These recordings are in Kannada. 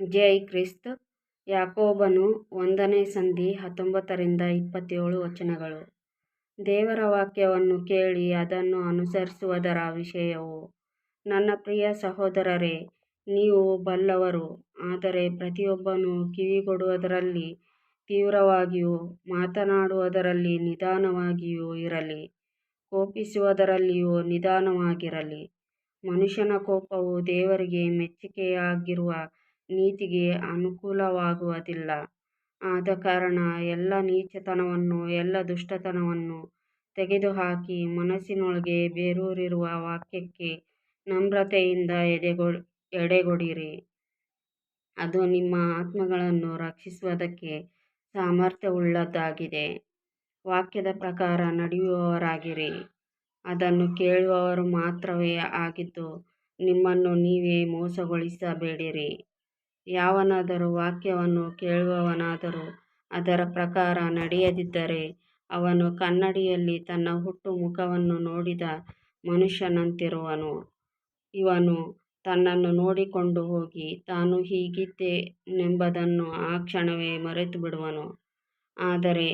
ಜೈ ಕ್ರಿಸ್ತ. ಯಾಕೋಬನು ಒಂದನೇ ಸಂಧಿ ಹತ್ತೊಂಬತ್ತರಿಂದ ಇಪ್ಪತ್ತೇಳು ವಚನಗಳು. ದೇವರ ವಾಕ್ಯವನ್ನು ಕೇಳಿ ಅದನ್ನು ಅನುಸರಿಸುವುದರ ವಿಷಯವು. ನನ್ನ ಪ್ರಿಯ ಸಹೋದರರೇ, ನೀವು ಬಲ್ಲವರು, ಆದರೆ ಪ್ರತಿಯೊಬ್ಬನು ಕಿವಿಗೊಡುವುದರಲ್ಲಿ ತೀವ್ರವಾಗಿಯೂ ಮಾತನಾಡುವುದರಲ್ಲಿ ನಿಧಾನವಾಗಿಯೂ ಇರಲಿ. ಕೋಪಿಸುವುದರಲ್ಲಿಯೂ ನಿಧಾನವಾಗಿರಲಿ. ಮನುಷ್ಯನ ಕೋಪವು ದೇವರಿಗೆ ಮೆಚ್ಚಿಕೆಯಾಗಿರುವ ನೀತಿಗೆ ಅನುಕೂಲವಾಗುವುದಿಲ್ಲ. ಆದಕಾರಣ ಎಲ್ಲ ನೀಚತನವನ್ನು, ಎಲ್ಲ ದುಷ್ಟತನವನ್ನು ತೆಗೆದುಹಾಕಿ ಮನಸ್ಸಿನೊಳಗೆ ಬೇರೂರಿರುವ ವಾಕ್ಯಕ್ಕೆ ನಮ್ರತೆಯಿಂದ ಎಡೆಗೊಡಿರಿ. ಅದು ನಿಮ್ಮ ಆತ್ಮಗಳನ್ನು ರಕ್ಷಿಸುವುದಕ್ಕೆ ಸಾಮರ್ಥ್ಯವುಳ್ಳದ್ದಾಗಿದೆ. ವಾಕ್ಯದ ಪ್ರಕಾರ ನಡೆಯುವವರಾಗಿರಿ. ಅದನ್ನು ಕೇಳುವವರು ಮಾತ್ರವೇ ಆಗಿದ್ದು, ನಿಮ್ಮನ್ನು ನೀವೇ ಮೋಸಗೊಳಿಸಬೇಡಿರಿ. ಯಾವನಾದರೂ ವಾಕ್ಯವನ್ನು ಕೇಳುವವನಾದರೂ ಅದರ ಪ್ರಕಾರ ನಡೆಯದಿದ್ದರೆ ಅವನು ಕನ್ನಡಿಯಲ್ಲಿ ತನ್ನ ಹುಟ್ಟು ಮುಖವನ್ನು ನೋಡಿದ ಮನುಷ್ಯನಂತಿರುವನು. ಇವನು ತನ್ನನ್ನು ನೋಡಿಕೊಂಡು ಹೋಗಿ ತಾನು ಹೀಗಿದ್ದೇನೆಂಬುದನ್ನು ಆ ಕ್ಷಣವೇ ಮರೆತುಬಿಡುವನು. ಆದರೆ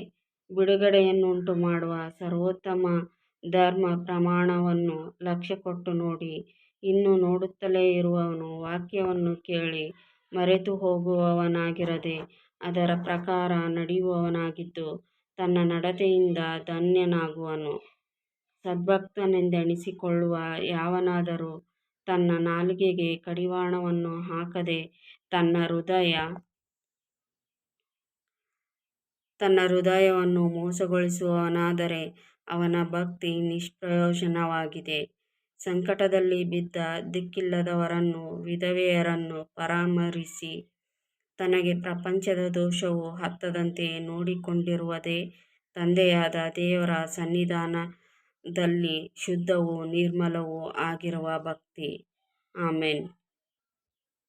ಬಿಡುಗಡೆಯನ್ನುಂಟುಮಾಡುವ ಸರ್ವೋತ್ತಮ ಧರ್ಮಪ್ರಮಾಣವನ್ನು ಲಕ್ಷ್ಯಕೊಟ್ಟು ನೋಡಿ, ಇನ್ನೂ ನೋಡುತ್ತಲೇ ಇರುವವನು ವಾಕ್ಯವನ್ನು ಕೇಳಿ ಮರೆತುಹೋಗುವವನಾಗಿರದೆ ಅದರ ಪ್ರಕಾರ ನಡೆಯುವವನಾಗಿದ್ದು ತನ್ನ ನಡತೆಯಿಂದ ಧನ್ಯನಾಗುವನು. ಸದ್ಭಕ್ತನೆಂದೆಣಿಸಿಕೊಳ್ಳುವ ಯಾವನಾದರೂ ತನ್ನ ನಾಲಿಗೆಗೆ ಕಡಿವಾಣವನ್ನು ಹಾಕದೆ ತನ್ನ ಹೃದಯ, ತನ್ನ ಹೃದಯವನ್ನು ಮೋಸಗೊಳಿಸುವವನಾದರೆ ಅವನ ಭಕ್ತಿ ನಿಷ್ಪ್ರಯೋಜನವಾಗಿದೆ. ಸಂಕಟದಲ್ಲಿ ಬಿದ್ದ ದಿಕ್ಕಿಲ್ಲದವರನ್ನು, ವಿಧವೆಯರನ್ನು ಪರಾಮರಿಸಿ ತನಗೆ ಪ್ರಪಂಚದ ದೋಷವು ಹತ್ತದಂತೆ ನೋಡಿಕೊಂಡಿರುವುದೇ ತಂದೆಯಾದ ದೇವರ ಸನ್ನಿಧಾನದಲ್ಲಿ ಶುದ್ಧವೂ ನಿರ್ಮಲವೂ ಆಗಿರುವ ಭಕ್ತಿ. ಆಮೆನ್.